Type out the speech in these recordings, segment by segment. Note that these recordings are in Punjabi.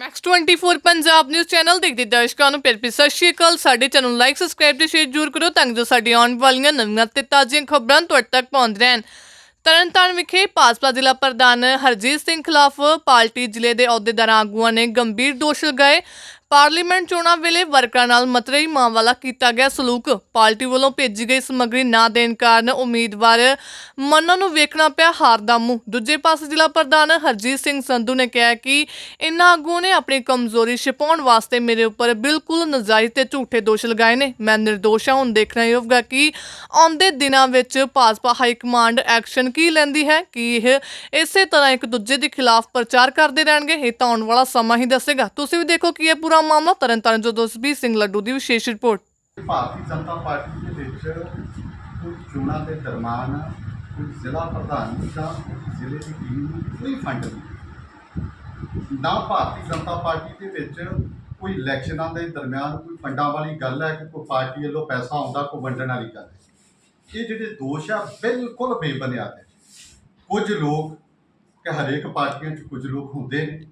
ਮੈਕਸ 24 ਪੰਜਾਬ ਨਿਊਜ਼ ਚੈਨਲ ਦੇਖਦੇ ਦਰਸ਼ਕਾਂ ਨੂੰ। ਪਿਆਰ ਭਰੀ ਸਤਿ ਸ਼੍ਰੀ ਅਕਾਲ। ਸਾਡੇ ਚੈਨਲ ਨੂੰ ਲਾਈਕ ਸਬਸਕ੍ਰਾਈਬ ਤੇ ਸ਼ੇਅਰ ਜ਼ਰੂਰ ਕਰੋ ਤਾਂ ਜੋ ਸਾਡੀ ਆਉਣ ਵਾਲੀਆਂ ਨਵੀਆਂ ਤੇ ਤਾਜ਼ੀਆਂ ਖਬਰਾਂ ਤੁਹਾਡੇ ਤੱਕ ਪਹੁੰਚ ਰਹਿਣ। ਤਰਨਤਾਰਨ ਵਿਖੇ ਭਾਜਪਾ ਜ਼ਿਲ੍ਹਾ ਪ੍ਰਧਾਨ ਹਰਜੀਤ ਸਿੰਘ ਖਿਲਾਫ ਪਾਰਟੀ ਜ਼ਿਲ੍ਹੇ ਦੇ ਅਹੁਦੇਦਾਰਾਂ ਆਗੂਆਂ ਨੇ ਗੰਭੀਰ ਦੋਸ਼ ਲਗਾਏ। ਪਾਰਲੀਮੈਂਟ ਚੋਣਾਂ ਵੇਲੇ ਵਰਕਰਾਂ ਨਾਲ ਮਤਰੇਈ ਮਾਂ ਵਾਲਾ ਕੀਤਾ ਗਿਆ। ਸਲੂਕ ਪਾਰਟੀ ਵੱਲੋਂ ਭੇਜੀ ਗਈ ਸਮੱਗਰੀ ਨਾ ਦੇਣ ਕਾਰਨ ਉਮੀਦਵਾਰ ਮੰਨਣ ਨੂੰ ਵੇਖਣਾ ਪਿਆ ਹਾਰ ਦਾ ਮੂੰਹ। ਦੂਜੇ ਪਾਸੇ ਜ਼ਿਲ੍ਹਾ ਪ੍ਰਧਾਨ ਹਰਜੀਤ ਸਿੰਘ ਸੰਧੂ ਨੇ ਕਿਹਾ ਕਿ ਇਨ੍ਹਾਂ ਆਗੂਆਂ ਨੇ ਆਪਣੀ ਕਮਜ਼ੋਰੀ ਛਿਪਾਉਣ ਵਾਸਤੇ ਮੇਰੇ ਉੱਪਰ ਬਿਲਕੁਲ ਨਜਾਇਜ਼ ਤੇ ਝੂਠੇ ਦੋਸ਼ ਲਗਾਏ ਨੇ। ਮੈਂ ਨਿਰਦੋਸ਼ ਹਾਂ, ਹੁਣ ਦੇਖਣਾ ਹੀ ਹੋਵੇਗਾ ਕਿ ਆਉਂਦੇ ਦਿਨਾਂ ਵਿੱਚ ਭਾਜਪਾ ਹਾਈ ਕਮਾਂਡ ਐਕਸ਼ਨ ਕੀ ਲੈਂਦੀ ਹੈ, ਕਿ ਇਹ ਇਸੇ ਤਰ੍ਹਾਂ ਇੱਕ ਦੂਜੇ ਦੇ ਖਿਲਾਫ ਪ੍ਰਚਾਰ ਕਰਦੇ ਰਹਿਣਗੇ, ਇਹ ਤਾਂ ਆਉਣ ਵਾਲਾ ਸਮਾਂ ਹੀ ਦੱਸੇਗਾ। ਤੁਸੀਂ ਵੀ ਦੇਖੋ ਕਿ ਇਹ ਪੂਰਾ ਮਾਮਲਾ ਤਰਨਤਾਰਨ ਜੋ ਦੋਸਬੀ ਸਿੰਘ ਲੱਡੂ ਦੀ ਵਿਸ਼ੇਸ਼ ਰਿਪੋਰਟ। ਭਾਰਤੀ ਜਨਤਾ ਪਾਰਟੀ ਦੇ ਵਿੱਚ ਕੋਈ ਚੋਣਾਂ ਦੇ ਦਰਮਾਨ ਕੋਈ ਜ਼ਿਲ੍ਹਾ ਪ੍ਰਧਾਨ ਜਾਂ ਜ਼ਿਲ੍ਹੇ ਦੀ ਟੀਮ ਨੂੰ ਕੋਈ ਫੰਡ ਨਹੀਂ ਨਾ ਭਾਰਤੀ ਜਨਤਾ ਪਾਰਟੀ ਦੇ ਵਿੱਚ ਕੋਈ ਇਲੈਕਸ਼ਨਾਂ ਦੇ ਦਰਮਿਆਨ ਕੋਈ ਫੰਡਾਂ ਵਾਲੀ ਗੱਲ ਹੈ ਕਿ ਕੋਈ ਪਾਰਟੀ ਵੱਲੋਂ ਪੈਸਾ ਆਉਂਦਾ, ਕੋਈ ਵੰਡਣ ਵਾਲੀ ਗੱਲ ਹੈ। ਇਹ ਜਿਹੜੇ ਦੋਸ਼ ਆ, ਬਿਲਕੁਲ ਬੇਬੁਨਿਆਦ ਹੈ। ਕੁਝ ਲੋਕ, ਕਿ ਹਰੇਕ ਪਾਰਟੀਆਂ 'ਚ ਕੁਝ ਲੋਕ ਹੁੰਦੇ ਨੇ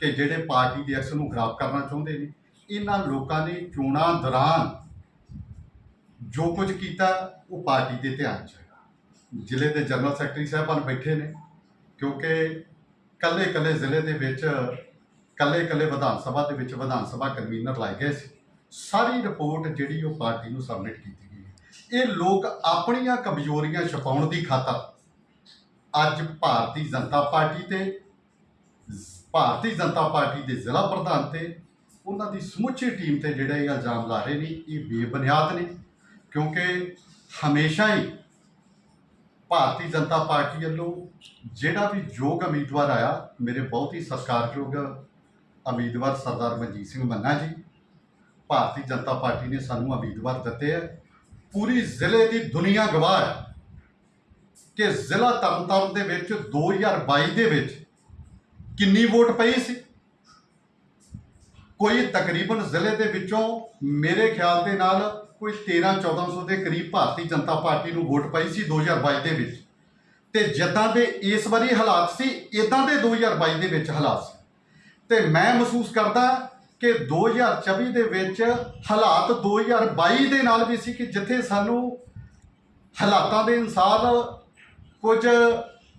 ਕਿ ਜਿਹੜੇ ਪਾਰਟੀ ਦੇ ਐਕਸ਼ਨ ਨੂੰ ਖਰਾਬ ਕਰਨਾ ਚਾਹੁੰਦੇ ਨੇ, ਇਹਨਾਂ ਲੋਕਾਂ ਨੇ ਚੋਣਾਂ ਦੌਰਾਨ ਜੋ ਕੁਝ ਕੀਤਾ, ਉਹ ਪਾਰਟੀ ਦੇ ਧਿਆਨ 'ਚ ਹੈਗਾ ਜ਼ਿਲ੍ਹੇ ਦੇ ਜਨਰਲ ਸੈਕਟਰੀ ਸਾਹਿਬਾਨ ਬੈਠੇ ਨੇ, ਕਿਉਂਕਿ ਕੱਲੇ ਕੱਲੇ ਜ਼ਿਲ੍ਹੇ ਦੇ ਵਿੱਚ ਕੱਲੇ ਕੱਲੇ ਵਿਧਾਨ ਸਭਾ ਦੇ ਵਿੱਚ ਵਿਧਾਨ ਸਭਾ ਕਨਵੀਨਰ ਲਾਏ ਗਏ ਸੀ ਸਾਰੀ ਰਿਪੋਰਟ ਜਿਹੜੀ ਉਹ ਪਾਰਟੀ ਨੂੰ ਸਬਮਿਟ ਕੀਤੀ ਗਈ ਹੈ। ਇਹ ਲੋਕ ਆਪਣੀਆਂ ਕਮਜ਼ੋਰੀਆਂ ਛਪਾਉਣ ਦੀ ਖਾਤਰ ਅੱਜ ਭਾਰਤੀ ਜਨਤਾ ਪਾਰਟੀ ਤੇ ਭਾਰਤੀ ਜਨਤਾ ਪਾਰਟੀ ਦੇ ਜ਼ਿਲ੍ਹਾ ਪ੍ਰਧਾਨ ਤੇ ਉਹਨਾਂ ਦੀ ਸਮੁੱਚੀ ਟੀਮ ਤੇ ਜਿਹੜੇ ਇਹ ਇਲਜ਼ਾਮ ਲਾ ਰਹੇ ਨੇ, ਇਹ ਬੇਬੁਨਿਆਦ ਨੇ। ਕਿਉਂਕਿ ਹਮੇਸ਼ਾ ਹੀ ਭਾਰਤੀ ਜਨਤਾ ਪਾਰਟੀ ਵੱਲੋਂ ਜਿਹੜਾ ਵੀ ਯੋਗ ਉਮੀਦਵਾਰ ਆਇਆ, ਮੇਰੇ ਬਹੁਤ ਹੀ ਸਤਿਕਾਰਯੋਗ ਉਮੀਦਵਾਰ ਸਰਦਾਰ ਮਨਜੀਤ ਸਿੰਘ ਮੰਨਾ ਜੀ, ਭਾਰਤੀ ਜਨਤਾ ਪਾਰਟੀ ਨੇ ਸਾਨੂੰ ਉਮੀਦਵਾਰ ਦਿੱਤੇ ਹੈ ਪੂਰੀ ਜ਼ਿਲ੍ਹੇ ਦੀ ਦੁਨੀਆ ਗਵਾਹ ਹੈ ਕਿ ਜ਼ਿਲ੍ਹਾ ਤਰਨਤਾਰਨ ਦੇ ਵਿੱਚ 2022 ਦੇ ਵਿੱਚ ਕਿੰਨੀ ਵੋਟ ਪਈ ਸੀ? ਕੋਈ ਤਕਰੀਬਨ ਜ਼ਿਲ੍ਹੇ ਦੇ ਵਿੱਚੋਂ ਮੇਰੇ ਖਿਆਲ ਦੇ ਨਾਲ ਕੋਈ 13 1400 ਦੇ ਕਰੀਬ ਭਾਰਤੀ ਜਨਤਾ ਪਾਰਟੀ ਨੂੰ ਵੋਟ ਪਾਈ ਸੀ 2022 ਦੇ ਵਿੱਚ। ਤੇ ਜਿੱਦਾਂ ਦੇ ਇਸ ਵਾਰੀ ਹਾਲਾਤ ਸੀ ਇਦਾਂ ਦੇ 2022 ਦੇ ਵਿੱਚ ਹਾਲਾਤ ਸੀ। ਤੇ ਮੈਂ ਮਹਿਸੂਸ ਕਰਦਾ ਕਿ 2024 ਦੇ ਵਿੱਚ ਹਾਲਾਤ 2022 ਦੇ ਨਾਲ ਵੀ ਸੀ ਕਿ ਜਿੱਥੇ ਸਾਨੂੰ ਹਾਲਾਤਾਂ ਦੇ ਅਨੁਸਾਰ ਕੁਝ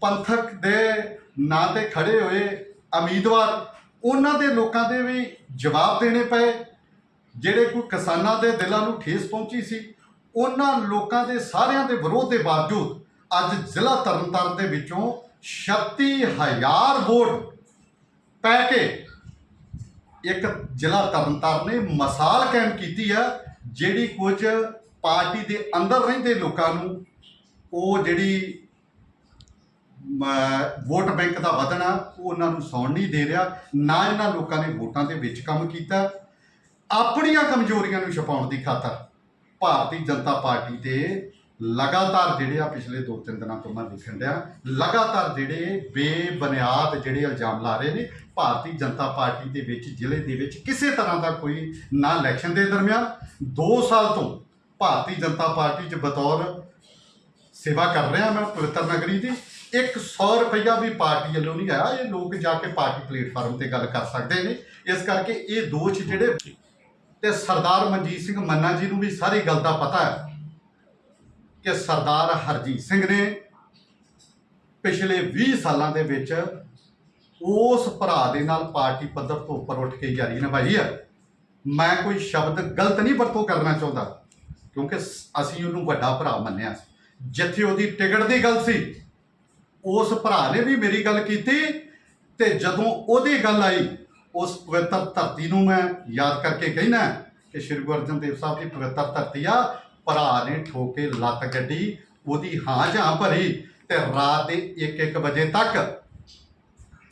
ਪੰਥਕ ਦੇ ਨਾਂ ਤੇ ਖੜੇ ਹੋਏ ਉਮੀਦਵਾਰ, ਉਹਨਾਂ ਦੇ ਲੋਕਾਂ ਦੇ ਵੀ ਜਵਾਬ ਦੇਣੇ ਪਏ। ਜਿਹੜੇ ਕੋਈ ਕਿਸਾਨਾਂ ਦੇ ਦਿਲਾਂ ਨੂੰ ਠੇਸ ਪਹੁੰਚੀ ਸੀ, ਉਹਨਾਂ ਲੋਕਾਂ ਦੇ ਸਾਰਿਆਂ ਦੇ ਵਿਰੋਧ ਦੇ ਬਾਵਜੂਦ ਅੱਜ ਜ਼ਿਲ੍ਹਾ ਤਰਨਤਾਰਨ ਦੇ ਵਿੱਚੋਂ 36000 ਵੋਟ ਪੈ ਕੇ ਇੱਕ ਜ਼ਿਲ੍ਹਾ ਤਰਨਤਾਰਨ ਨੇ ਮਿਸਾਲ ਕਾਇਮ ਕੀਤੀ ਹੈ ਜਿਹੜੀ ਕੁਝ ਪਾਰਟੀ ਦੇ ਅੰਦਰ ਰਹਿੰਦੇ ਲੋਕਾਂ ਨੂੰ ਉਹ ਜਿਹੜੀ ਵੋਟ ਬੈਂਕ ਦਾ ਵਧਣਾ, ਉਹ ਉਹਨਾਂ ਨੂੰ ਸੌਣ ਨਹੀਂ ਦੇ ਰਿਹਾ, ਨਾ ਇਹਨਾਂ ਲੋਕਾਂ ਨੇ ਵੋਟਾਂ ਦੇ ਵਿੱਚ ਕੰਮ ਕੀਤਾ। ਆਪਣੀਆਂ ਕਮਜ਼ੋਰੀਆਂ ਨੂੰ ਛੁਪਾਉਣ ਦੀ ਖਾਤਰ ਭਾਰਤੀ ਜਨਤਾ ਪਾਰਟੀ ਦੇ ਲਗਾਤਾਰ ਜਿਹੜੇ ਆ ਪਿਛਲੇ 2-3 ਦਿਨਾਂ ਤੋਂ ਮੈਂ ਲਿਖਣ ਰਿਹਾ ਲਗਾਤਾਰ ਜਿਹੜੇ ਬੇਬੁਨਿਆਦ ਜਿਹੜੇ ਇਲਜ਼ਾਮ ਲਾ ਰਹੇ ਨੇ, ਭਾਰਤੀ ਜਨਤਾ ਪਾਰਟੀ ਦੇ ਵਿੱਚ, ਜ਼ਿਲ੍ਹੇ ਦੇ ਵਿੱਚ ਕਿਸੇ ਤਰ੍ਹਾਂ ਦਾ ਕੋਈ ਨਾ ਇਲੈਕਸ਼ਨ ਦੇ ਦਰਮਿਆਨ 2 ਸਾਲ ਤੋਂ ਭਾਰਤੀ ਜਨਤਾ ਪਾਰਟੀ 'ਚ ਬਤੌਰ ਸੇਵਾ ਕਰ ਰਿਹਾ ਮੈਂ ਪਵਿੱਤਰ ਨਗਰੀ ਦੀ। ਇੱਕ 100 ਰੁਪਈਆ ਵੀ ਪਾਰਟੀ ਵੱਲੋਂ ਨਹੀਂ ਆਇਆ। ਇਹ ਲੋਕ ਜਾ ਕੇ ਪਾਰਟੀ ਪਲੇਟਫਾਰਮ ਤੇ ਗੱਲ ਕਰ ਸਕਦੇ ਨੇ। ਇਸ ਕਰਕੇ ਇਹ ਦੋਸ਼ ਜਿਹੜੇ ਤੇ ਸਰਦਾਰ ਮਨਜੀਤ ਸਿੰਘ ਮੰਨਾ ਜੀ ਨੂੰ ਵੀ ਸਾਰੀ ਗੱਲ ਦਾ ਪਤਾ ਹੈ ਕਿ ਸਰਦਾਰ ਹਰਜੀਤ ਸਿੰਘ ਨੇ ਪਿਛਲੇ 20 ਸਾਲਾਂ ਦੇ ਵਿੱਚ ਉਸ ਭਰਾ ਦੇ ਨਾਲ ਪਾਰਟੀ ਪੱਧਰ ਤੋਂ ਉੱਪਰ ਉੱਠ ਕੇ ਜਾਰੀ ਨਿਭਾਈ ਹੈ। ਮੈਂ ਕੋਈ ਸ਼ਬਦ ਗਲਤ ਨਹੀਂ ਵਰਤੋਂ ਕਰਨਾ ਚਾਹੁੰਦਾ, ਕਿਉਂਕਿ ਅਸੀਂ ਉਹਨੂੰ ਵੱਡਾ ਭਰਾ ਮੰਨਿਆ ਸੀ। ਜਿੱਥੇ ਉਹਦੀ ਟਿਕਟ ਦੀ ਗੱਲ ਸੀ ਉਸ ਭਰਾ ਨੇ ਵੀ ਮੇਰੀ ਗੱਲ ਕੀਤੀ ਤੇ ਜਦੋਂ ਉਹਦੀ ਗੱਲ ਆਈ, ਉਸ ਪਵਿੱਤਰ ਧਰਤੀ ਨੂੰ ਮੈਂ ਯਾਦ ਕਰਕੇ ਕਹਿਣਾ ਕਿ ਸ਼੍ਰੀ ਗੁਰੂ ਅਰਜਨ ਦੇਵ ਸਾਹਿਬ ਦੀ ਪਵਿੱਤਰ ਧਰਤੀ ਆ, ਭਰਾ ਨੇ ਠੋਕੇ, ਲੱਤ ਗੱਡੀ ਉਹਦੀ ਹਾਂ ਜਾਂ ਭਰੀ ਤੇ ਰਾਤ ਦੇ 1-1 ਵਜੇ ਤੱਕ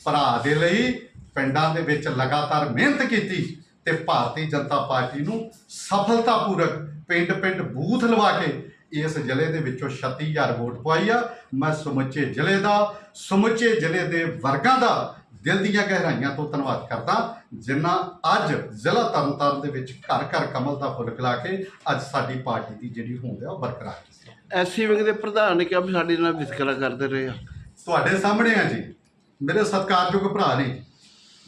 ਭਰਾ ਦੇ ਲਈ ਪਿੰਡਾਂ ਦੇ ਵਿੱਚ ਲਗਾਤਾਰ ਮਿਹਨਤ ਕੀਤੀ ਤੇ ਭਾਰਤੀ ਜਨਤਾ ਪਾਰਟੀ ਨੂੰ ਸਫਲਤਾਪੂਰਕ ਪਿੰਡ-ਪਿੰਡ ਬੂਥ ਲਵਾ ਕੇ ਇਸ ਜ਼ਿਲ੍ਹੇ ਦੇ ਵਿੱਚੋਂ 36000 ਵੋਟ ਪਵਾਈ ਆ। ਮੈਂ ਸਮੁੱਚੇ ਜ਼ਿਲ੍ਹੇ ਦਾ ਸਮੁੱਚੇ ਜ਼ਿਲ੍ਹੇ ਦੇ ਵਰਗਾਂ ਦਾ ਦਿਲ ਦੀਆਂ ਗਹਿਰਾਈਆਂ ਤੋਂ ਧੰਨਵਾਦ ਕਰਦਾ ਜਿਨ੍ਹਾਂ ਅੱਜ ਜ਼ਿਲ੍ਹਾ ਤਰਨਤਾਰਨ ਦੇ ਵਿੱਚ ਘਰ ਘਰ ਕਮਲ ਦਾ ਫੁੱਲ ਖਿਲਾ ਕੇ ਅੱਜ ਸਾਡੀ ਪਾਰਟੀ ਦੀ ਜਿਹੜੀ ਹੋਂਦ ਹੈ ਉਹ ਬਰਕਰਾਰ ਕੀਤੀ ਐਸੀ ਵਿੰਗ ਦੇ ਪ੍ਰਧਾਨ ਨੇ ਕਿਹਾ ਵੀ ਸਾਡੇ ਨਾਲ ਵਿਤਕਰਾ ਕਰਦੇ ਰਹੇ ਆ। ਤੁਹਾਡੇ ਸਾਹਮਣੇ ਆ ਜੀ। ਮੇਰੇ ਸਤਿਕਾਰਯੋਗ ਭਰਾ ਨੇ।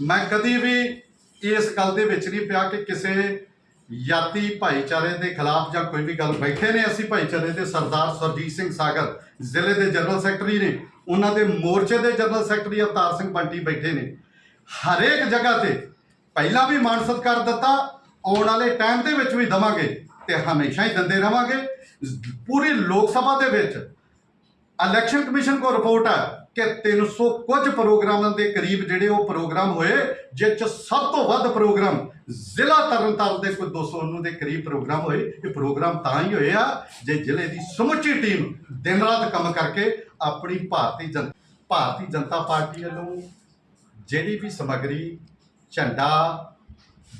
ਮੈਂ ਕਦੀ ਵੀ ਇਸ ਗੱਲ ਦੇ ਵਿੱਚ ਨਹੀਂ ਪਿਆ ਕਿ ਕਿਸੇ ਯਾਤੀ ਭਾਈਚਾਰੇ ਦੇ ਖਿਲਾਫ ਜਾਂ ਕੋਈ ਵੀ ਗੱਲ ਬੈਠੇ ਨੇ ਅਸੀਂ ਭਾਈਚਾਰੇ ਦੇ ਸਰਦਾਰ ਸਰਜੀਤ ਸਿੰਘ ਸਾਗਰ, ਜ਼ਿਲ੍ਹੇ ਦੇ ਜਨਰਲ ਸੈਕਟਰੀ ਨੇ, ਉਹਨਾਂ ਦੇ ਮੋਰਚੇ ਦੇ ਜਨਰਲ ਸੈਕਟਰੀ ਅਵਤਾਰ ਸਿੰਘ ਬੰਟੀ ਬੈਠੇ ਨੇ। ਹਰੇਕ ਜਗ੍ਹਾ ਤੇ ਪਹਿਲਾਂ ਵੀ ਮਾਣ ਸਤਿਕਾਰ ਦਿੱਤਾ, ਆਉਣ ਵਾਲੇ ਟਾਈਮ ਦੇ ਵਿੱਚ ਵੀ ਦਵਾਂਗੇ ਤੇ ਹਮੇਸ਼ਾ ਹੀ ਦਿੰਦੇ ਰਵਾਂਗੇ। ਪੂਰੀ ਲੋਕ ਸਭਾ ਦੇ ਵਿੱਚ ਇਲੈਕਸ਼ਨ ਕਮਿਸ਼ਨ ਕੋ ਰਿਪੋਰਟ ਹੈ। ਕਿ 300 ਕੁਝ ਪ੍ਰੋਗਰਾਮਾਂ ਦੇ ਕਰੀਬ ਜਿਹੜੇ ਉਹ ਪ੍ਰੋਗਰਾਮ ਹੋਏ ਜਿਸ ਚ ਸਭ ਤੋਂ ਵੱਧ ਪ੍ਰੋਗਰਾਮ ਜ਼ਿਲ੍ਹਾ ਤਰਨਤਾਰਨ ਦੇ ਕੋਈ 290 ਦੇ ਕਰੀਬ ਪ੍ਰੋਗਰਾਮ ਹੋਏ, ਇਹ ਪ੍ਰੋਗਰਾਮ ਤਾਂ ਹੀ ਹੋਏ ਆ, ਜੇ ਜ਼ਿਲ੍ਹੇ ਦੀ ਸਮੁੱਚੀ ਟੀਮ ਦਿਨ ਰਾਤ ਕੰਮ ਕਰਕੇ ਆਪਣੀ ਭਾਰਤੀ ਜਨ, ਭਾਰਤੀ ਜਨਤਾ ਪਾਰਟੀ ਵੱਲੋਂ ਜਿਹੜੀ ਵੀ ਸਮੱਗਰੀ, ਝੰਡਾ,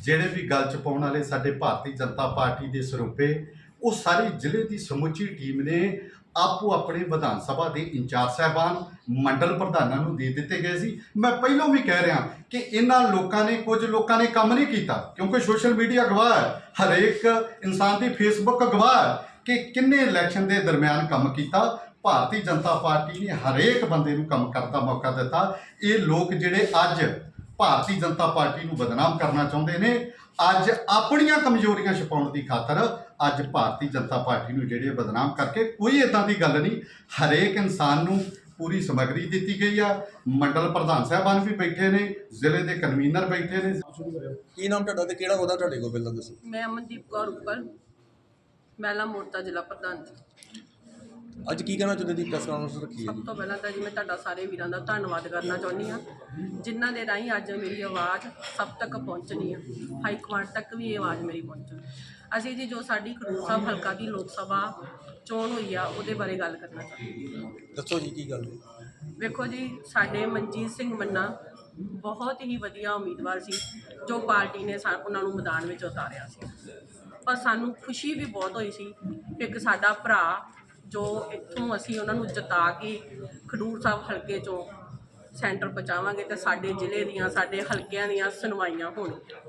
ਜਿਹੜੇ ਵੀ ਗੱਲ ਚ ਪਾਉਣ ਵਾਲੇ ਸਾਡੇ ਭਾਰਤੀ ਜਨਤਾ ਪਾਰਟੀ ਦੇ ਸਰੂਪੇ, ਉਹ ਸਾਰੀ ਜ਼ਿਲ੍ਹੇ ਦੀ ਸਮੁੱਚੀ ਟੀਮ ਨੇ ਆਪੋ ਆਪਣੇ ਵਿਧਾਨ ਸਭਾ ਦੇ ਇੰਚਾਰਜ ਸਾਹਿਬਾਨ, ਮੰਡਲ ਪ੍ਰਧਾਨਾਂ ਨੂੰ ਦੇ ਦਿੱਤੇ ਗਏ ਸੀ। ਮੈਂ ਪਹਿਲਾਂ ਵੀ ਕਹਿ ਰਿਹਾ ਕਿ ਇਹਨਾਂ ਲੋਕਾਂ ਨੇ ਕੁਝ ਲੋਕਾਂ ਨੇ ਕੰਮ ਨਹੀਂ ਕੀਤਾ, ਕਿਉਂਕਿ ਸੋਸ਼ਲ ਮੀਡੀਆ ਗਵਾਹ ਹੈ। ਹਰੇਕ ਇਨਸਾਨ ਦੀ ਫੇਸਬੁੱਕ ਗਵਾਹ ਹੈ ਕਿ ਕਿੰਨੇ ਇਲੈਕਸ਼ਨ ਦੇ ਦਰਮਿਆਨ ਕੰਮ ਕੀਤਾ। ਭਾਰਤੀ ਜਨਤਾ ਪਾਰਟੀ ਨੇ ਹਰੇਕ ਬੰਦੇ ਨੂੰ ਕੰਮ ਕਰਨ ਦਾ ਮੌਕਾ ਦਿੱਤਾ। ਇਹ ਲੋਕ ਜਿਹੜੇ ਅੱਜ ਭਾਰਤੀ ਜਨਤਾ ਪਾਰਟੀ ਨੂੰ ਬਦਨਾਮ ਕਰਨਾ ਚਾਹੁੰਦੇ ਨੇ, ਅੱਜ ਆਪਣੀਆਂ ਕਮਜ਼ੋਰੀਆਂ ਛੁਪਾਉਣ ਦੀ ਖਾਤਰ ਅੱਜ ਭਾਰਤੀ ਜਨਤਾ ਪਾਰਟੀ ਨੂੰ ਜਿਹੜੇ ਬਦਨਾਮ ਕਰਕੇ ਕੋਈ ਇਦਾਂ ਦੀ ਗੱਲ ਨਹੀਂ ਹਰੇਕ ਇਨਸਾਨ ਨੂੰ ਪੂਰੀ ਸਮੱਗਰੀ ਦਿੱਤੀ ਗਈ ਆ। ਮੰਡਲ ਪ੍ਰਧਾਨ ਸਾਹਿਬਾਨ ਵੀ ਬੈਠੇ ਨੇ ਜ਼ਿਲ੍ਹੇ ਦੇ ਕਨਵੀਨਰ ਬੈਠੇ ਨੇ। ਕੀ ਨਾਮ ਤੁਹਾਡਾ ਤੇ ਕਿਹੜਾ ਉਹਦਾ ਤੁਹਾਡੇ ਕੋਲ ਪਹਿਲਾਂ ਦੱਸੋ? ਮੈਂ ਅਮਨਦੀਪ ਕੌਰ ਉੱਪਰ ਮਹਿਲਾ ਮੋਰਚਾ ਜ਼ਿਲ੍ਹਾ ਪ੍ਰਧਾਨ ਜੀ। ਅੱਜ ਕੀ ਕਹਿਣਾ ਚਾਹੁੰਦੇ ਦੀ ਪ੍ਰੈਸ ਕਾਨਫਰੰਸ ਰੱਖੀ ਹੈ ਸਭ ਤੋਂ ਪਹਿਲਾਂ ਤਾਂ ਜੀ ਮੈਂ ਤੁਹਾਡਾ ਸਾਰੇ ਵੀਰਾਂ ਦਾ ਧੰਨਵਾਦ ਕਰਨਾ ਚਾਹੁੰਦੀ ਹਾਂ। ਜਿਨ੍ਹਾਂ ਦੇ ਰਾਹੀਂ ਅੱਜ ਮੇਰੀ ਆਵਾਜ਼ ਸਭ ਤੱਕ ਪਹੁੰਚਣੀ ਆ। ਹਾਈ ਕਮਾਂਡ ਤੱਕ ਵੀ ਇਹ ਆਵਾਜ਼ ਮੇਰੀ ਪਹੁੰਚਣੀ ਅਸੀਂ ਜੀ ਜੋ ਸਾਡੀ ਖਡੂਰ ਸਾਹਿਬ ਹਲਕਾ ਦੀ ਲੋਕ ਸਭਾ ਚੋਣ ਹੋਈ ਆ ਉਹਦੇ ਬਾਰੇ ਗੱਲ ਕਰਨਾ ਚਾਹੁੰਦੀ ਹਾਂ। ਦੱਸੋ ਜੀ ਕੀ ਗੱਲ ਹੈ ਵੇਖੋ ਜੀ ਸਾਡੇ ਮਨਜੀਤ ਸਿੰਘ ਮੰਨਾ ਬਹੁਤ ਹੀ ਵਧੀਆ ਉਮੀਦਵਾਰ ਸੀ ਜੋ ਪਾਰਟੀ ਨੇ ਸਾ- ਉਹਨਾਂ ਨੂੰ ਮੈਦਾਨ ਵਿੱਚ ਉਤਾਰਿਆ ਸੀ। ਪਰ ਸਾਨੂੰ ਖੁਸ਼ੀ ਵੀ ਬਹੁਤ ਹੋਈ ਸੀ ਕਿ ਇੱਕ ਸਾਡਾ ਭਰਾ ਜੋ ਇੱਥੋਂ ਅਸੀਂ ਉਹਨਾਂ ਨੂੰ ਜਿਤਾ ਕੇ ਖਡੂਰ ਸਾਹਿਬ ਹਲਕੇ ਚੋਂ ਸੈਂਟਰ ਪਹੁੰਚਾਵਾਂਗੇ ਤੇ ਸਾਡੇ ਜ਼ਿਲ੍ਹੇ ਦੀਆਂ ਸਾਡੇ ਹਲਕਿਆਂ ਦੀਆਂ ਸੁਣਵਾਈਆਂ ਹੋਣਗੀਆਂ।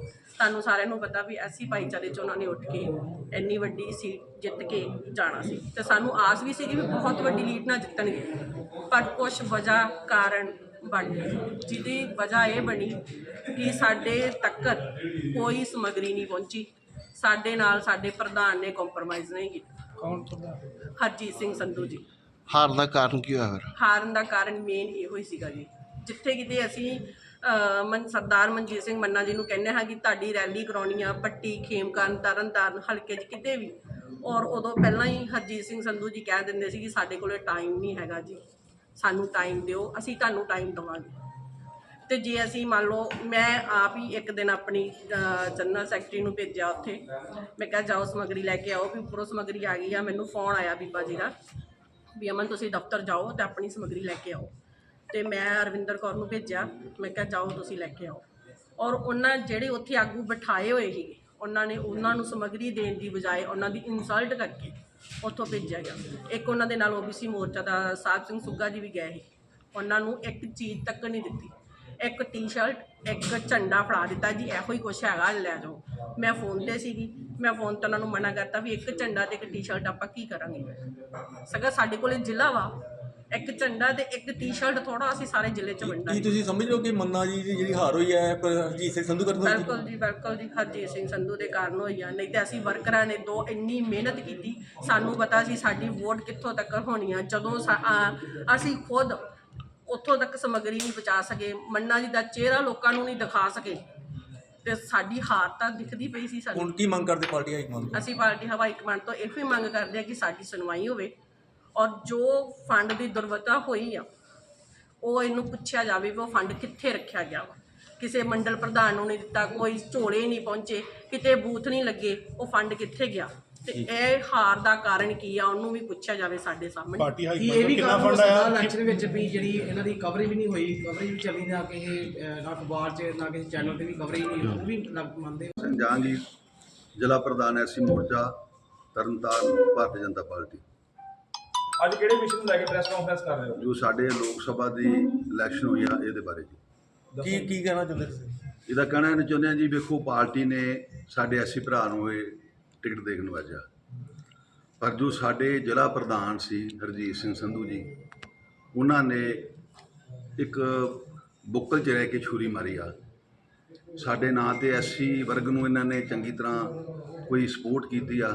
ਤੁਹਾਨੂੰ ਸਾਰਿਆਂ ਨੂੰ ਪਤਾ ਵੀ ਐਸੀ ਭਾਈਚਾਰੇ ਚ ਉਹਨਾਂ ਨੇ ਉੱਠ ਕੇ ਇੰਨੀ ਵੱਡੀ ਸੀਟ ਜਿੱਤ ਕੇ ਜਾਣਾ ਸੀ। ਤੇ ਸਾਨੂੰ ਆਸ ਵੀ ਸੀਗੀ ਵੀ ਬਹੁਤ ਵੱਡੀ ਲੀਡ ਨਾਲ ਜਿੱਤਣਗੇ। ਪਰ ਕੁਝ ਵਜ੍ਹਾ ਕਾਰਨ ਬਣ ਗਏ। ਜਿਹਦੀ ਵਜ੍ਹਾ ਇਹ ਬਣੀ ਕਿ ਸਾਡੇ ਤੱਕ ਕੋਈ ਸਮਗਰੀ ਨਹੀਂ ਪਹੁੰਚੀ। ਸਾਡੇ ਨਾਲ ਸਾਡੇ ਪ੍ਰਧਾਨ ਨੇ ਕੰਪਰੋਮਾਈਜ਼ ਨਹੀਂ ਕੀਤਾ। ਕੌਣ ਹਰਜੀਤ ਸਿੰਘ ਸੰਧੂ ਜੀ। ਹਾਰ ਦਾ ਕਾਰਨ ਕੀ ਹੋਇਆ ਫਿਰ? ਹਾਰਨ ਦਾ ਕਾਰਨ ਮੇਨ ਇਹੋ ਹੀ ਸੀਗਾ ਜੀ। ਜਿੱਥੇ ਕਿਤੇ ਅਸੀਂ ਮਨ, ਸਰਦਾਰ ਮਨਜੀਤ ਸਿੰਘ ਮੰਨਾ ਜੀ ਨੂੰ ਕਹਿੰਦੇ ਹਾਂ ਕਿ ਤੁਹਾਡੀ ਰੈਲੀ ਕਰਾਉਣੀ ਆ, ਪੱਟੀ, ਖੇਮਕਰਨ, ਤਰਨਤਾਰਨ, ਹਲਕੇ 'ਚ ਕਿਤੇ ਵੀ। ਔਰ ਉਦੋਂ ਪਹਿਲਾਂ ਹੀ ਹਰਜੀਤ ਸਿੰਘ ਸੰਧੂ ਜੀ ਕਹਿ ਦਿੰਦੇ ਸੀ ਕਿ ਸਾਡੇ ਕੋਲੇ ਟਾਈਮ ਨਹੀਂ ਹੈਗਾ ਜੀ। ਸਾਨੂੰ ਟਾਈਮ ਦਿਓ, ਅਸੀਂ ਤੁਹਾਨੂੰ ਟਾਈਮ ਦੇਵਾਂਗੇ। ਤੇ ਜੇ ਅਸੀਂ ਮੰਨ ਲਓ, ਮੈਂ ਆਪ ਹੀ ਇੱਕ ਦਿਨ ਆਪਣੀ ਜਨਰਲ ਸੈਕਟਰੀ ਨੂੰ ਭੇਜਿਆ ਉੱਥੇ। ਮੈਂ ਕਿਹਾ, ਜਾਓ ਸਮਗਰੀ ਲੈ ਕੇ ਆਓ, ਵੀ ਉੱਪਰੋਂ ਸਮਗਰੀ ਆ ਗਈ ਆ, ਮੈਨੂੰ ਫੋਨ ਆਇਆ ਬੀਬਾ ਜੀ ਦਾ, ਵੀ ਅਮਨ, ਤੁਸੀਂ ਦਫ਼ਤਰ ਜਾਓ ਤੇ ਆਪਣੀ ਸਮਗਰੀ ਲੈ ਕੇ ਆਓ। ਤੇ ਮੈਂ ਅਰਵਿੰਦਰ ਕੌਰ ਨੂੰ ਭੇਜਿਆ। ਮੈਂ ਕਿਹਾ, ਜਾਓ ਤੁਸੀਂ ਲੈ ਕੇ ਆਓ। ਔਰ ਉਹਨਾਂ ਜਿਹੜੇ ਉੱਥੇ ਆਗੂ ਬਿਠਾਏ ਹੋਏ ਸੀ, ਉਹਨਾਂ ਨੇ ਉਹਨਾਂ ਨੂੰ ਸਮਗਰੀ ਦੇਣ ਦੀ ਬਜਾਏ ਉਹਨਾਂ ਦੀ ਇਨਸਲਟ ਕਰਕੇ ਉੱਥੋਂ ਭੇਜਿਆ ਗਿਆ। ਇੱਕ ਉਹਨਾਂ ਦੇ ਨਾਲ ਓਬੀਸੀ ਮੋਰਚਾ ਦਾ ਸਾਹਿਬ ਸਿੰਘ ਸੁੱਗਾ ਜੀ ਵੀ ਗਏ ਸੀ। ਉਹਨਾਂ ਨੂੰ ਇੱਕ ਚੀਜ਼ ਤੱਕ ਨਹੀਂ ਦਿੱਤੀ। ਇੱਕ ਟੀ-ਸ਼ਰਟ ਇੱਕ ਝੰਡਾ ਫੜਾ ਦਿੱਤਾ ਜੀ, ਇਹੋ ਹੀ ਕੁਛ ਹੈਗਾ, ਲੈ ਜਾਓ। ਮੈਂ ਫੋਨ ਤੇ ਸੀਗੀ। ਮੈਂ ਫੋਨ ਤੇ ਉਹਨਾਂ ਨੂੰ ਮਨਾ ਕਰਤਾ ਵੀ ਇੱਕ ਝੰਡਾ ਤੇ ਇੱਕ ਟੀ-ਸ਼ਰਟ ਆਪਾਂ ਕੀ ਕਰਾਂਗੇ? ਸਗਾ ਸਾਡੇ ਕੋਲੇ ਜ਼ਿਲ੍ਹਾ ਵਾ। ਇੱਕ ਝੰਡਾ ਤੇ ਇੱਕ ਟੀ-ਸ਼ਰਟ ਥੋੜਾ ਅਸੀਂ ਸਾਰੇ ਜ਼ਿਲ੍ਹੇ 'ਚ ਕੀ ਵੰਡਾਂਗੇ। ਤੁਸੀਂ ਸਮਝ ਰਹੇ ਹੋ ਕਿ ਮੰਨਾ ਜੀ ਦੀ ਜਿਹੜੀ ਹਾਰ ਹੋਈ ਹੈ ਪਰ ਹਰਜੀਤ ਸਿੰਘ ਸੰਧੂ ਕਰਨ ਬਿਲਕੁਲ ਜੀ ਬਿਲਕੁਲ ਜੀ ਹਰਜੀਤ ਸਿੰਘ ਸੰਧੂ ਦੇ ਕਾਰਨ ਹੋਈ ਆ। ਨਹੀਂ ਤੇ ਅਸੀਂ ਵਰਕਰਾਂ ਨੇ ਦੋ ਇੰਨੀ ਮਿਹਨਤ ਕੀਤੀ ਸਾਨੂੰ ਪਤਾ ਸੀ ਸਾਡੀ ਵੋਟ ਕਿੱਥੋਂ ਤੱਕ ਹੋਣੀ ਆ। ਜਦੋਂ ਸਾ- ਆ, ਅਸੀਂ ਖੁਦ ਉੱਥੋਂ ਤੱਕ ਸਮਗਰੀ ਨਹੀਂ ਪਹੁੰਚਾ ਸਕੇ ਮੰਨਾ ਜੀ ਦਾ ਚਿਹਰਾ ਲੋਕਾਂ ਨੂੰ ਨਹੀਂ ਦਿਖਾ ਸਕੇ। ਤੇ ਸਾਡੀ ਹਾਰ ਤਾਂ ਦਿਖਦੀ ਪਈ ਸੀ ਸਾਨੂੰ ਹੁਣ ਕੀ ਮੰਗ ਕਰਦੇ ਪਾਰਟੀ ਹਾਈ ਕਮਾਂਡ ਤੋਂ? ਅਸੀਂ ਪਾਰਟੀ ਹਵਾਈ ਕਮਾਂਡ ਤੋਂ ਇਹੋ ਹੀ ਮੰਗ ਕਰਦੇ ਆ ਕਿ ਸਾਡੀ ਸੁਣਵਾਈ ਹੋਵੇ। ਔਰ ਜੋ ਫੰਡ ਦੀ ਦੁਰਵਰਤਾ ਹੋਈ ਆ ਉਹ ਇਹਨੂੰ ਪੁੱਛਿਆ ਜਾਵੇ ਵੀ ਉਹ ਫੰਡ ਕਿੱਥੇ ਰੱਖਿਆ ਗਿਆ ਵਾ। ਕਿਸੇ ਮੰਡਲ ਪ੍ਰਧਾਨ ਨੂੰ ਨਹੀਂ ਦਿੱਤਾ ਕੋਈ ਝੋਲੇ ਨਹੀਂ ਪਹੁੰਚੇ ਕਿਤੇ ਬੂਥ ਨਹੀਂ ਲੱਗੇ ਉਹ ਫੰਡ ਕਿੱਥੇ ਗਿਆ? ਤੇ ਇਹ ਹਾਰ ਦਾ ਕਾਰਨ ਕੀ ਆ ਉਹਨੂੰ ਵੀ ਪੁੱਛਿਆ ਜਾਵੇ ਸਾਡੇ ਸਾਹਮਣੇ। ਪਾਰਟੀ ਹਾਈ ਕੀ ਇਹ ਵੀ ਕਿੰਨਾ ਫੰਡ ਆਇਆ? ਇਲੈਕਸ਼ਨ ਵਿੱਚ ਵੀ ਜਿਹੜੀ ਇਹਨਾਂ ਦੀ ਕਵਰੇਜ ਵੀ ਨਹੀਂ ਹੋਈ ਕਵਰੇਜ ਵੀ ਚੱਲੀ ਨਾ ਕਿਸੇ ਨਾ ਅਖਬਾਰ 'ਚ ਨਾ ਕਿਸੇ ਚੈਨਲ ਤੇ ਵੀ ਕਵਰੇਜ ਨਹੀਂ ਹੋਈ ਉਹ ਵੀ ਮੰਨਦੇ ਜਹਾਂਗੀਰ ਜ਼ਿਲ੍ਹਾ ਪ੍ਰਧਾਨ ਐਸੀ ਮੋਰਚਾ ਤਰਨਤਾਰਨ ਭਾਰਤੀ ਜਨਤਾ ਪਾਰਟੀ। ਅੱਜ ਕਿਹੜੇ ਮਿਸ਼ਨ ਨੂੰ ਲੈ ਕੇ ਪ੍ਰੈਸ ਕਾਨਫਰੰਸ ਕਰ ਰਹੇ ਹੋ? ਜੋ ਸਾਡੇ ਲੋਕ ਸਭਾ ਦੀ ਇਲੈਕਸ਼ਨ ਹੋਈ ਆ ਇਹਦੇ ਬਾਰੇ ਜੀ। ਕੀ ਕੀ ਕਹਿਣਾ ਚਾਹੁੰਦੇ ਤੁਸੀਂ? ਇਹਦਾ ਕਹਿਣਾ ਇਹ ਚਾਹੁੰਦੇ ਆ ਜੀ ਵੇਖੋ ਪਾਰਟੀ ਨੇ ਸਾਡੇ ਐਸੀ ਭਰਾ ਨੂੰ ਇਹ ਟਿਕਟ ਦੇਣ ਨੂੰ ਨਵਾਜਿਆ ਪਰ ਜੋ ਸਾਡੇ ਜ਼ਿਲ੍ਹਾ ਪ੍ਰਧਾਨ ਸੀ ਹਰਜੀਤ ਸਿੰਘ ਸੰਧੂ ਜੀ ਉਹਨਾਂ ਨੇ ਇੱਕ ਬੁੱਕਲ ਚ ਰਹਿ ਕੇ ਛੁਰੀ ਮਾਰੀ ਆ। ਸਾਡੇ ਨਾਂ ਤੇ ਐਸਸੀ ਵਰਗ ਨੂੰ ਇਹਨਾਂ ਨੇ ਚੰਗੀ ਤਰ੍ਹਾਂ ਕੋਈ ਸਪੋਰਟ ਕੀਤੀ ਆ।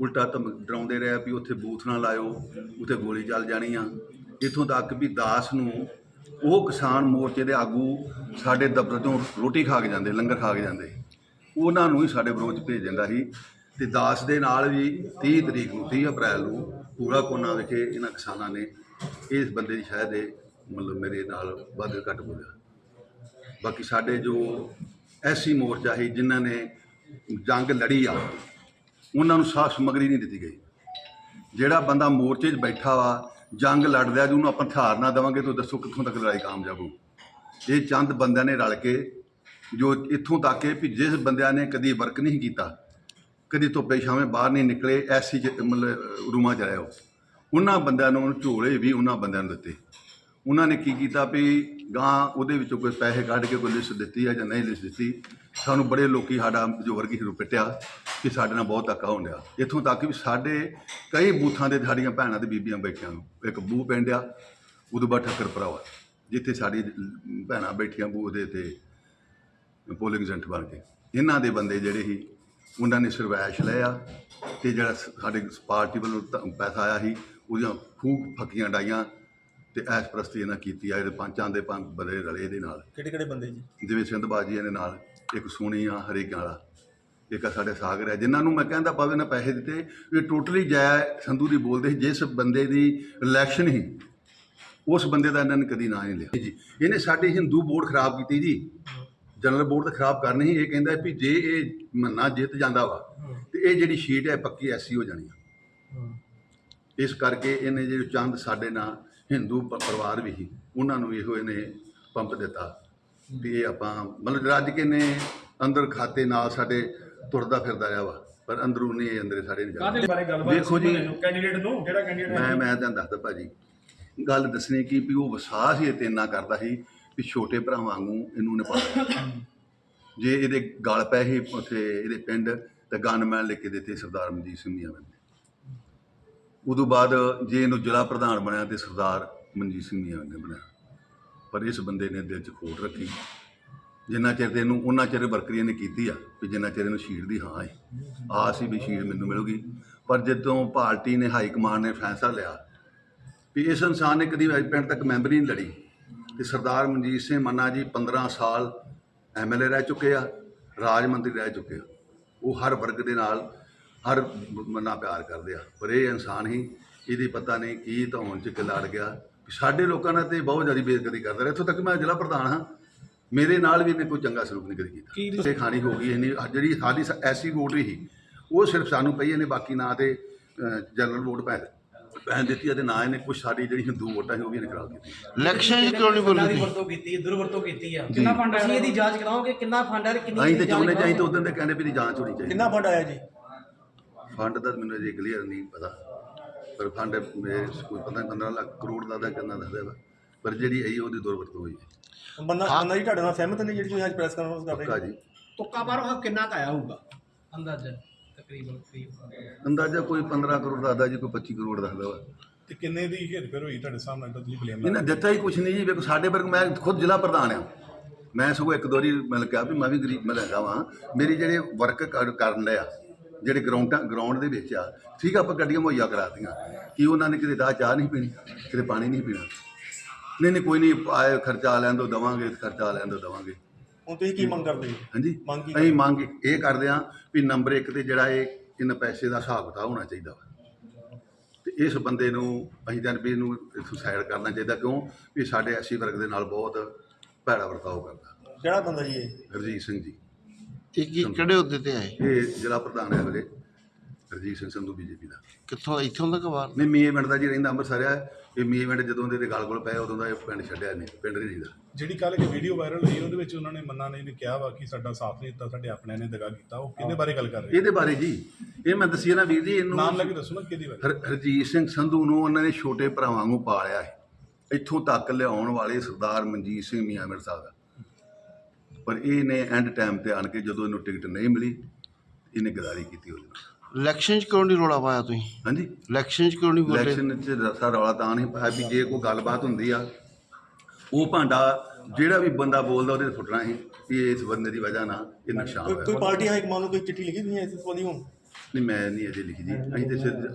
ਉਲਟਾ ਧਮ ਡਰਾਉਂਦੇ ਰਹੇ ਵੀ ਉੱਥੇ ਬੂਥ ਨਾ ਲਾਇਓ, ਉੱਥੇ ਗੋਲੀ ਚੱਲ ਜਾਣੀ ਆ। ਇਥੋਂ ਤੱਕ ਵੀ ਦਾਸ ਨੂੰ ਉਹ ਕਿਸਾਨ ਮੋਰਚੇ ਦੇ ਆਗੂ ਸਾਡੇ ਦਫ਼ਤਰ ਤੋਂ ਰੋਟੀ ਖਾ ਕੇ ਜਾਂਦੇ, ਲੰਗਰ ਖਾ ਕੇ ਜਾਂਦੇ। ਉਹਨਾਂ ਨੂੰ ਹੀ ਸਾਡੇ ਵਿਰੋਧ 'ਚ ਭੇਜ ਦਿੰਦਾ ਸੀ। ਤੇ ਦਾਸ ਦੇ ਨਾਲ ਵੀ 30 ਤਰੀਕ ਨੂੰ 30 ਅਪ੍ਰੈਲ ਨੂੰ ਪੂਰਾ ਕੋਨਾ ਵਿਖੇ ਇਹਨਾਂ ਕਿਸਾਨਾਂ ਨੇ ਇਸ ਬੰਦੇ ਦੀ ਸ਼ਾਇਦ ਇਹ ਮਤਲਬ ਮੇਰੇ ਨਾਲ ਵੱਧ ਘੱਟ ਬੋਲਿਆ। ਬਾਕੀ ਸਾਡੇ ਜੋ ਐਸੀ ਮੋਰਚਾ ਸੀ, ਜਿਨ੍ਹਾਂ ਨੇ ਜੰਗ ਲੜੀ ਆ ਉਹਨਾਂ ਨੂੰ ਸਾਹ ਸਮਗਰੀ ਨਹੀਂ ਦਿੱਤੀ ਗਈ। ਜਿਹੜਾ ਬੰਦਾ ਮੋਰਚੇ 'ਚ ਬੈਠਾ ਵਾ, ਜੰਗ ਲੜਦਾ ਜੇ ਉਹਨੂੰ ਆਪਾਂ ਹਥਿਆਰ ਨਾ ਦੇਵਾਂਗੇ ਤਾਂ ਦੱਸੋ ਕਿੱਥੋਂ ਤੱਕ ਲੜਾਈ ਕਾਮਯਾਬ ਹੋਊ। ਇਹ ਚੰਦ ਬੰਦਿਆਂ ਨੇ ਰਲ ਕੇ ਜੋ ਇੱਥੋਂ ਤੱਕ ਕਿ ਵੀ ਜਿਸ ਬੰਦਿਆਂ ਨੇ ਕਦੀ ਵਰਕ ਨਹੀਂ ਕੀਤਾ, ਕਦੀ ਧੁੱਪੇ ਛਾਵੇਂ ਬਾਹਰ ਨਹੀਂ ਨਿਕਲੇ, ਐਸੀ ਜ- ਮਤਲਬ ਰੂਮਾਂ 'ਚ ਰਹੇ ਉਹਨਾਂ ਬੰਦਿਆਂ ਨੂੰ ਝੋਲੇ ਵੀ ਉਹਨਾਂ ਬੰਦਿਆਂ ਨੂੰ ਦਿੱਤੇ। ਉਹਨਾਂ ਨੇ ਕੀ ਕੀਤਾ ਵੀ ਗਾਂ ਉਹਦੇ ਵਿੱਚੋਂ ਕੋਈ ਪੈਸੇ ਕੱਢ ਕੇ ਕੋਈ ਲਿਸਟ ਦਿੱਤੀ ਹੈ ਜਾਂ ਨਹੀਂ ਲਿਸਟ ਦਿੱਤੀ, ਸਾਨੂੰ ਬੜੇ ਲੋਕੀ ਸਾਡਾ ਜੋ ਵਰਗੀ ਨੂੰ ਪਿੱਟਿਆ ਕਿ ਸਾਡੇ ਨਾਲ ਬਹੁਤ ਧੱਕਾ ਹੋਣ ਡਿਆ। ਇੱਥੋਂ ਤੱਕ ਵੀ ਸਾਡੇ ਕਈ ਬੂਥਾਂ ਦੇ ਸਾਡੀਆਂ ਭੈਣਾਂ ਤੇ ਬੀਬੀਆਂ ਬੈਠੀਆਂ ਨੂੰ। ਇੱਕ ਬੂ ਪਿੰਡ ਆ ਉਦੋਂ ਬਾਅਦ ਠੱਕਰ ਭਰਾਵਾ, ਜਿੱਥੇ ਸਾਡੀ ਭੈਣਾਂ ਬੈਠੀਆਂ ਬੂ ਦੇ ਤੇ ਪੋਲਿੰਗ ਏਜੰਟ ਬਣ ਕੇ। ਇਹਨਾਂ ਦੇ ਬੰਦੇ ਜਿਹੜੇ ਸੀ, ਉਹਨਾਂ ਨੇ ਸਰਵੈਸ਼ ਲਿਆ ਤੇ ਜਿਹੜਾ ਸਾਡੇ ਪਾਰਟੀ ਵੱਲੋਂ ਪੈਸਾ ਆਇਆ ਸੀ, ਉਹਦੀਆਂ ਫੂਕ ਫੱਕੀਆਂ ਡਾਈਆਂ ਤੇ ਐਸ ਪ੍ਰਸਤੀ ਇਹਨਾਂ ਕੀਤੀ ਆ ਇਹਦੇ ਪੰਚਾਂ ਦੇ ਪੰਜ ਬਲੇ ਰਲੇ ਇਹਦੇ ਨਾਲ। ਕਿਹੜੇ ਕਿਹੜੇ ਬੰਦੇ ਜੀ? ਜਿਵੇਂ ਸਿੰਧਬਾਜੀ ਇਹਦੇ ਨਾਲ ਇੱਕ ਸੋਨੀ ਆ ਹਰੀਕਾਂ ਵਾਲਾ। ਇੱਕ ਆ ਸਾਡੇ ਸਾਗਰ ਹੈ ਜਿਨ੍ਹਾਂ ਨੂੰ ਮੈਂ ਕਹਿੰਦਾ ਪਾਵੇ ਨਾ ਪੈਸੇ ਦਿੱਤੇ ਇਹ ਟੋਟਲੀ ਜੈ ਸੰਧੂ ਦੀ ਬੋਲਦੇ ਜਿਸ ਬੰਦੇ ਦੀ ਇਲੈਕਸ਼ਨ ਹੀ ਉਸ ਬੰਦੇ ਦਾ ਇਹਨਾਂ ਨੇ ਕਦੀ ਨਾਂ ਨਹੀਂ ਲਿਆ। ਜੀ ਇਹਨੇ ਸਾਡੀ ਹਿੰਦੂ ਵੋਟ ਖਰਾਬ ਕੀਤੀ ਜੀ। ਜਨਰਲ ਵੋਟ ਤਾਂ ਖਰਾਬ ਕਰਨੀ ਸੀ ਇਹ ਕਹਿੰਦਾ ਵੀ ਜੇ ਇਹ ਮੰਨਾ ਜਿੱਤ ਜਾਂਦਾ ਵਾ ਤੇ ਇਹ ਜਿਹੜੀ ਸ਼ੀਟ ਹੈ ਪੱਕੀ ਐਸੀ ਹੋ ਜਾਣੀ ਆ। ਇਸ ਕਰਕੇ ਇਹਨੇ ਜਿਹੜੇ ਚੰਦ ਸਾਡੇ ਨਾਲ ਹਿੰਦੂ ਪ- ਪਰਿਵਾਰ ਵੀ ਸੀ ਉਹਨਾਂ ਨੂੰ ਇਹੋ ਇਹਨੇ ਪੰਪ ਦਿੱਤਾ ਵੀ ਇਹ ਆਪਾਂ ਮਤਲਬ ਰੱਜ ਕੇ ਨੇ ਅੰਦਰ ਖਾਤੇ ਨਾਲ ਸਾਡੇ ਤੁਰਦਾ ਫਿਰਦਾ ਰਿਹਾ ਵਾ ਪਰ ਅੰਦਰੂਨੀ ਇਹ ਅੰਦਰੇ ਸਾਡੇ ਨਹੀਂ ਕਾਹਦੇ ਜਾਂਦੇ ਬਾਰੇ ਗੱਲਬਾਤ ਵੇਖੋ ਜੀ। ਕੈਂਡੀਡੇਟ ਨੂੰ? ਜਿਹੜਾ ਕੈਂਡੀਡੇਟ ਮੈਂ ਮੈਂ ਤੁਹਾਨੂੰ ਦੱਸਦਾ ਭਾਜੀ ਗੱਲ ਦੱਸਣੀ ਕੀ ਵੀ ਉਹ ਵਿਸਾਸ ਹੀ ਤੇ ਇੰਨਾ ਕਰਦਾ ਸੀ ਵੀ ਛੋਟੇ ਭਰਾ ਵਾਂਗੂ ਇਹਨੂੰ ਨੇ ਪਾਲਿਆ ਜੇ ਇਹਦੇ ਗਲ ਪੈ ਹੀ ਉੱਥੇ ਇਹਦੇ ਪਿੰਡ ਤੇ ਗਨਮੈਨ ਲਿਖ ਕੇ ਦਿੱਤੇ ਸਰਦਾਰ ਮਨਜੀਤ ਸਿੰਘ ਮੀਆਂ ਨੇ ਉਦੋਂ ਬਾਅਦ ਜੇ ਇਹਨੂੰ ਜ਼ਿਲ੍ਹਾ ਪ੍ਰਧਾਨ ਬਣਿਆ ਤੇ ਸਰਦਾਰ ਮਨਜੀਤ ਸਿੰਘ ਮੀਆਂ ਨੇ ਬਣਿਆ। ਪਰ ਇਸ ਬੰਦੇ ਨੇ ਦਿਲ 'ਚ ਖੋਟ ਰੱਖੀ। ਜਿੰਨਾ ਚਿਰ ਤੇ ਇਹਨੂੰ, ਉਹਨਾਂ ਚਿਰ ਵਰਕਰੀਆਂ ਨੇ ਕੀਤੀ ਆ ਵੀ ਜਿੰਨਾ ਚਿਰ ਇਹਨੂੰ ਸ਼ੀਟ ਦੀ ਹਾਂ ਹੈ ਆਸ ਸੀ ਵੀ ਸ਼ੀਟ ਮੈਨੂੰ ਮਿਲੂਗੀ। ਪਰ ਜਦੋਂ ਪਾਰਟੀ ਨੇ, ਹਾਈ ਕਮਾਂਡ ਨੇ ਫੈਸਲਾ ਲਿਆ ਵੀ ਇਸ ਇਨਸਾਨ ਨੇ ਕਦੀ ਅੱਜ ਤੱਕ ਮੈਂਬਰੀ ਨਹੀਂ ਲੜੀ ਤੇ ਸਰਦਾਰ ਮਨਜੀਤ ਸਿੰਘ ਮੰਨਾ ਜੀ 15 ਸਾਲ ਐਮਐਲਏ ਰਹਿ ਚੁੱਕੇ ਆ, ਰਾਜ ਮੰਤਰੀ ਰਹਿ ਚੁੱਕੇ ਆ। ਉਹ ਹਰ ਵਰਗ ਦੇ ਨਾਲ ਹਰ ਮੰਨਾ ਪਿਆਰ ਕਰਦੇ ਆ ਪਰ ਇਹ ਇਨਸਾਨ ਹੀ ਇਹਦੀ ਪਤਾ ਨਹੀਂ ਕੀ ਧੌਣ ਚ ਕਿ ਲੜ ਗਿਆ। ਸਾਡੇ ਲੋਕਾਂ ਨਾਲ ਤੇ ਬਹੁਤ ਜ਼ਿਆਦਾ ਬੇਇੱਜ਼ਤੀ ਕਰਦਾ ਰਿਹਾ। ਇੱਥੋਂ ਤੱਕ ਮੈਂ ਜ਼ਿਲ੍ਹਾ ਪ੍ਰਧਾਨ ਹਾਂ। ਮੇਰੇ ਨਾਲ ਵੀ ਇਹਨੇ ਕੋਈ ਚੰਗਾ ਸਲੂਕ ਨਹੀਂ ਕਦੀ ਕੀਤਾ। ਖਾਣੀ ਹੋ ਗਈ ਇਹਨੇ ਜਿਹੜੀ ਸਾਡੀ ਸ- ਐਸੀ ਵੋਟ ਰਹੀ ਉਹ ਸਿਰਫ ਸਾਨੂੰ ਪਈ ਇਹਨੇ ਬਾਕੀ ਨਾ ਤੇ ਜਨਰਲ ਵੋਟ ਪੈ ਪੈਣ ਦਿੱਤੀ ਆ ਤੇ ਨਾ ਇਹਨੇ ਕੁਝ ਸਾਡੀ ਜਿਹੜੀ ਹਿੰਦੂ ਵੋਟਾਂ ਸੀ ਉਹ ਵੀ ਇਹਨੇ ਖਰਾਬ ਕੀਤੀ ਇਲੈਕਸ਼ਨ 'ਚ ਕਿਉਂ ਨਹੀਂ ਫੰਡਾਂ ਦੀ ਬੋਲੀ ਵਰਤੋਂ ਕੀਤੀ ਦੁਰਵਰਤੋਂ ਕੀਤੀ ਆ। ਕਿੰਨਾ ਫੰਡ ਅਸੀਂ ਇਹਦੀ ਜਾਂਚ ਕਰਾਉਂਗੇ ਕਿੰਨਾ ਫੰਡ ਤੇ ਕਿੰਨੀ ਅਸੀਂ ਤੇ ਚਾਹੁੰਦੇ ਚਾਹੀ ਤਾਂ ਕਰਾਓਗੇ? ਉਦੋਂ ਦੇ ਕਹਿੰਦੇ ਵੀ ਇਹਦੀ ਜਾਂਚ ਹੋਣੀ ਚਾਹੀਦੀ। ਕਿੰਨਾ ਫੰਡ ਆਇਆ ਜੀ? ਫੰਡ ਦਾ ਮੈਨੂੰ ਅਜੇ ਕਲੀਅਰ ਨਹੀਂ ਪਤਾ। ਪਰ ਫੰਡ ਮੇਰੇ ਕੋਈ ਪਤਾ ਨਹੀਂ 15 ਲੱਖ ਕਰੋੜ ਦਾ ਦਾ ਕਿੰਨਾ ਦੱਸਦਾ ਵਾ। ਪਰ ਜਿਹੜੀ ਆਈ ਉਹਦੀ ਦੁਰਵਰਤੋਂ ਹੋਈ ਬੰਦਾ ਬੰਦਾ ਜੀ ਤੁਹਾਡੇ ਨਾਲ ਸਹਿਮਤ ਨਹੀਂ ਜਿਹੜੀ ਤੁਸੀਂ ਅੱਜ ਪ੍ਰੈਸ ਕਾਨਫਰੰਸ ਕਰ ਰਹੇ ਹੋ? ਜੀ। ਤੁੱਕਾ ਮਾਰੋ ਕਿੰਨਾ ਕੁ ਆਇਆ ਹੋਊਗਾ? ਅੰਦਾਜ਼ਾ ਤਕਰੀਬਨ ਅੰਦਾਜ਼ਾ ਕੋਈ 15 ਕਰੋੜ ਦੱਸਦਾ ਜੀ ਕੋਈ 25 ਕਰੋੜ ਦੱਸਦਾ ਵਾ। ਤੇ ਕਿੰਨੇ ਦੀ ਹੇਰਫੇਰ ਹੋਈ ਤੁਹਾਡੇ ਸਾਹਮਣੇ ਤਾਂ ਤੁਸੀਂ ਬਲੇਮ ਇਹਨਾਂ ਦਿੱਤਾ ਹੀ ਕੁਝ ਨਹੀਂ ਜੀ। ਵੇਖੋ ਸਾਡੇ ਵਰਗ ਮੈਂ ਖੁਦ ਜ਼ਿਲ੍ਹਾ ਪ੍ਰਧਾਨ ਆ। ਮੈਂ ਸਗੋਂ ਇੱਕ ਦੋ ਵਾਰੀ ਮਤਲਬ ਕਿਹਾ ਵੀ ਮੈਂ ਵੀ ਗਰੀਬ ਮੈਂ ਲੱਗਾ ਵਾਂ। ਮੇਰੀ ਜਿਹੜੇ ਵਰਕ ਕਰ- ਕਰਨ ਲਿਆ ਜਿਹੜੇ ਗਰਾਊਂਡਾਂ ਗਰਾਊਂਡ ਦੇ ਵਿੱਚ ਆ ਠੀਕ ਆ ਆਪਾਂ ਗੱਡੀਆਂ ਮੁਹੱਈਆ ਕਰਾਤੀਆਂ ਕੀ ਉਹਨਾਂ ਨੇ ਕਿਤੇ ਦਾ ਚਾਹ ਨਹੀਂ ਪੀਣੀ ਕਿਤੇ ਪਾਣੀ ਨਹੀਂ ਪੀਣਾ? ਨਹੀਂ ਨਹੀਂ ਕੋਈ ਨਹੀਂ ਆਏ ਖਰਚਾ ਲੈਣ ਦੋ ਦਵਾਂਗੇ ਖਰਚਾ ਲੈਣ ਦੋ ਦਵਾਂਗੇ। ਹੁਣ ਤੁਸੀਂ ਕੀ ਮੰਗ ਕਰਦੇ ਜੀ ਹਾਂਜੀ ਮੰਗ ਕੀ ਅਸੀਂ ਮੰਗ ਇਹ ਕਰਦੇ ਹਾਂ ਵੀ ਨੰਬਰ 1 ਤੇ ਜਿਹੜਾ ਇਹ ਇਹਨਾਂ ਪੈਸੇ ਦਾ ਹਿਸਾਬ ਕਿਤਾਬ ਹੋਣਾ ਚਾਹੀਦਾ ਵਾ। ਤੇ ਇਸ ਬੰਦੇ ਨੂੰ ਅਸੀਂ ਤਾਂ ਵੀ ਇਹਨੂੰ ਸਾਈਡ ਕਰਨਾ ਚਾਹੀਦਾ ਕਿਉਂ? ਵੀ ਸਾਡੇ ਐਸੀ ਵਰਗ ਦੇ ਨਾਲ ਬਹੁਤ ਭੈੜਾ ਵਰਤਾਓ ਕਰਦਾ। ਕਿਹੜਾ ਬੰਦਾ ਜੀ ਇਹ? ਹਰਜੀਤ ਸਿੰਘ ਜੀ। ਇਹ ਕੀ ਕਿਹੜੇ ਅਹੁਦੇ ਤੇ ਆਏ? ਇਹ ਜ਼ਿਲ੍ਹਾ ਪ੍ਰਧਾਨ ਹੈ ਵੇਲੇ ਹਰਜੀਤ ਸਿੰਘ ਸੰਧੂ ਬੀਜੇਪੀ ਦਾ। ਕਿੱਥੋਂ ਇੱਥੋਂ ਤੱਕ ਬਾਹਰ ਨਹੀਂ ਮੀਏ ਪਿੰਡ ਦਾ ਜੀ ਰਹਿੰਦਾ ਅੰਮ੍ਰਿਤਸਰ ਆ। ਇਹ ਮੀਏ ਪਿੰਡ ਜਦੋਂ ਦੇ ਗਲ ਕੋਲ ਪਏ ਉਦੋਂ ਦਾ ਇਹ ਪਿੰਡ ਛੱਡਿਆ ਨਹੀਂ ਪਿੰਡ ਨਹੀਂ ਰਹਿੰਦਾ ਜਿਹੜੀ ਕੱਲ ਇੱਕ ਵੀਡੀਓ ਵਾਇਰਲ ਹੋਈ ਉਹਦੇ ਵਿੱਚ ਉਹਨਾਂ ਨੇ ਮੰਨਾ ਨੇ ਇਹਨੇ ਕਿਹਾ ਵਾ ਕਿ ਸਾਡਾ ਸਾਥ ਨਹੀਂ ਦਿੱਤਾ ਸਾਡੇ ਆਪਣਿਆਂ ਨੇ ਦਗਾ ਕੀਤਾ। ਉਹ ਕਿਹਦੇ ਬਾਰੇ ਗੱਲ ਕਰ ਰਹੇ? ਇਹਦੇ ਬਾਰੇ ਜੀ। ਇਹ ਮੈਂ ਦੱਸੀ ਨਾ ਵੀਰ ਜੀ ਇਹਨੂੰ ਨਾਮ ਲੈ ਕੇ ਦੱਸੋ ਨਾ ਕਿਹਦੀ ਬਾਰੇ? ਹਰ ਹਰਜੀਤ ਸਿੰਘ ਸੰਧੂ ਨੂੰ ਉਹਨਾਂ ਨੇ ਛੋਟੇ ਭਰਾਵਾਂ ਨੂੰ ਪਾਲਿਆ ਹੈ। ਇੱਥੋਂ ਤੱਕ ਲਿਆਉਣ ਵਾਲੇ ਸਰਦਾਰ ਮਨਜੀਤ ਸਿੰਘ ਮੀਆਂ ਮਿਰ ਸਾਹਿਬ ਦਾ। ਪਰ ਇਹਨੇ ਐਂਡ ਟਾਈਮ ਤੇ ਆਣ ਕੇ ਜਦੋਂ ਇਹਨੂੰ ਟਿਕਟ ਨਹੀਂ ਮਿਲੀ ਇਹਨੇ ਗਦਾਰੀ ਕੀਤੀ ਉਹਦੇ ਨਾਲ। ਇਲੈਕਸ਼ਨ 'ਚ ਕਿਉਂ ਨਹੀਂ ਰੋਲਾ ਪਾਇਆ ਤੁਸੀਂ? ਹਾਂਜੀ। ਇਲੈਕਸ਼ਨ 'ਚ ਕਿਉਂ ਨਹੀਂ ਬੋਲੇ? ਇਲੈਕਸ਼ਨ 'ਚ ਰਸਾ ਰੌਲਾ ਤਾਂ ਨਹੀਂ ਪਾਇਆ ਵੀ ਜੇ ਕੋਈ ਗੱਲਬਾਤ ਹੁੰਦੀ ਆ ਉਹ ਭਾਂਡਾ ਜਿਹੜਾ ਵੀ ਬੰਦਾ ਬੋਲਦਾ ਉਹਦੇ ਫੁੱਟਣਾ ਸੀ ਕਿ ਇਸ ਬੰਦੇ ਦੀ ਵਜ੍ਹਾ ਨਾਲ ਇਹ ਨੁਕਸਾਨ ਹੋਇਆ। ਕੋਈ ਪਾਰਟੀ ਹਾਈ ਕਮਾਂਡ ਨੂੰ ਕੋਈ ਚਿੱਠੀ ਲਿਖੀ ਨਹੀਂ ਹੈ ਇਸ ਸੰਬੰਧੀ ਹੁਣ? ਨਹੀਂ ਮੈਂ ਨਹੀਂ ਅਜੇ ਲਿਖੀ ਜੀ। ਅਸੀਂ ਤੇ ਸਿਰ